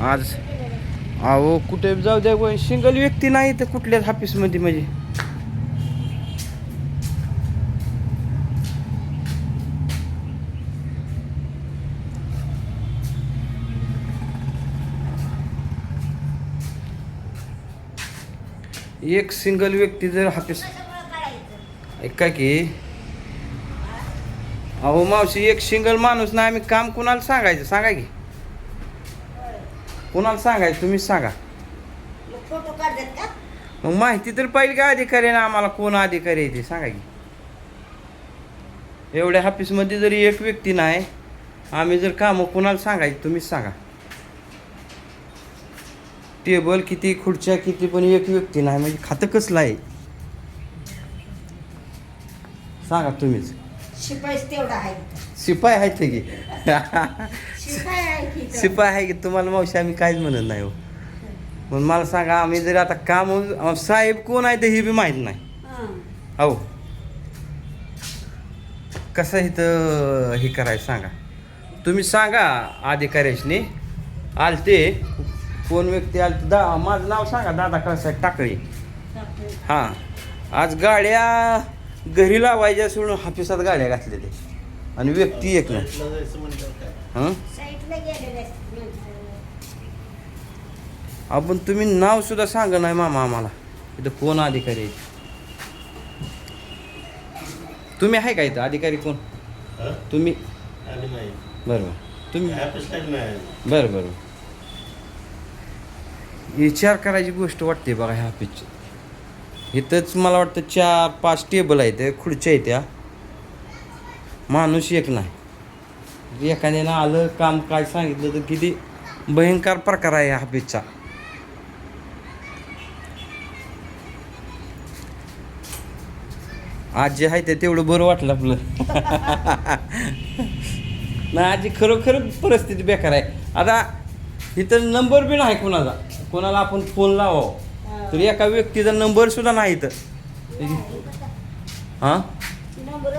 आज. अहो कुठे जाऊ द्या सिंगल व्यक्ती नाही तर कुठल्याच ऑफिसमध्ये म्हणजे. एक सिंगल व्यक्ती जर ऑफिस ऐका की. अहो मावशी एक सिंगल माणूस नाही आम्ही काम कुणाला सांगायचं? सांगा की. कुणाला सांगायचं? तुम्हीच सांगा. फोटो काढतात का? मग माहिती तर पाहिजे का अधिकारी आहे ना? आम्हाला कोण अधिकारी आहे ते सांगा की. एवढ्या ऑफिसमध्ये जरी एक व्यक्ती नाही आम्ही जर कामं कुणाला सांगायची तुम्हीच सांगा. टेबल किती खुर्च्या किती पण एक व्यक्ती नाही. म्हणजे खातं कसलं आहे? सांगा तुम्हीच. शिपाईच तेवढा आहे शिपाई आहेत की? शिपाई आहे की इथं. शिपाई आहे की? तुम्हाला मावशी आम्ही काहीच म्हणत नाही हो. पण मला सांगा आम्ही जरी आता काम अहो, साहेब कोण आहे ते हे बी माहीत नाही. हं. कसं इथं हे करायचं सांगा? तुम्ही सांगा अधिकाऱ्याशनी आलते. कोण व्यक्ती आलते? दा माझं नाव सांगा दादा कळसाहेब टाकळी. हां. आज गाड्या घरी लावायच्या सोडून ऑफिसात गाड्या घातल्या ते आणि व्यक्ती एक हं? माणसं. आपण तुम्ही नाव सुद्धा सांगा नाही मामा आम्हाला. इथं कोण अधिकारी आहे तुम्ही आहे का इथं? अधिकारी कोण? तुम्ही? बरं बरं. तुम्ही? बरं बरं. विचार करायची गोष्ट वाटते बघा ह्या ऑफिसची इथंच मला वाटतं चार पाच टेबल आहेत खुर्च्या आहेत त्या माणूस एक नाही. एखाद्यानं आलं काम काय सांगितलं तर किती भयंकर प्रकार आहे ह्या आजी आज आहे ते तेवढं बरं वाटलं आपलं. नाही आजी खरोखर परिस्थिती बेकार आहे. आता इथं नंबर बी नाही कोणाचा कोणाला आपण फोन लावावं. तर एका व्यक्तीचा नंबर सुद्धा नाही हां? तरी नंबर.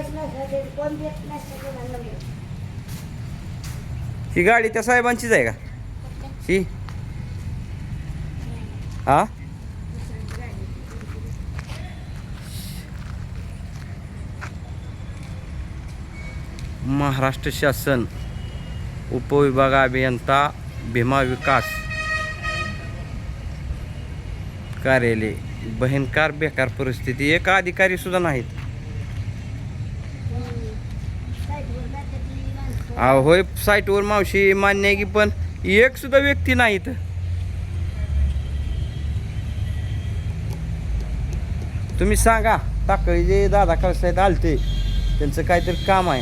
ही गाडी त्या साहेबांचीच आहे का? ही? हा? महाराष्ट्र शासन उपविभाग अभियंता भीमा विकास. कार्यालय भयंकर बेकार परिस्थिती एक अधिकारी सुद्धा नाहीत. अहो, होय साईटवर मावशी मान्य आहे की पण एक सुद्धा व्यक्ती नाहीत. तुम्ही सांगा टाकळी जे दादा कळसाहेब आलते त्यांचं काहीतरी काम आहे.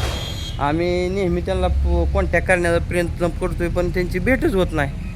आम्ही नेहमी त्यांना कॉन्टॅक्ट करण्याचा प्रयत्न करतोय पण त्यांची भेटच होत नाही.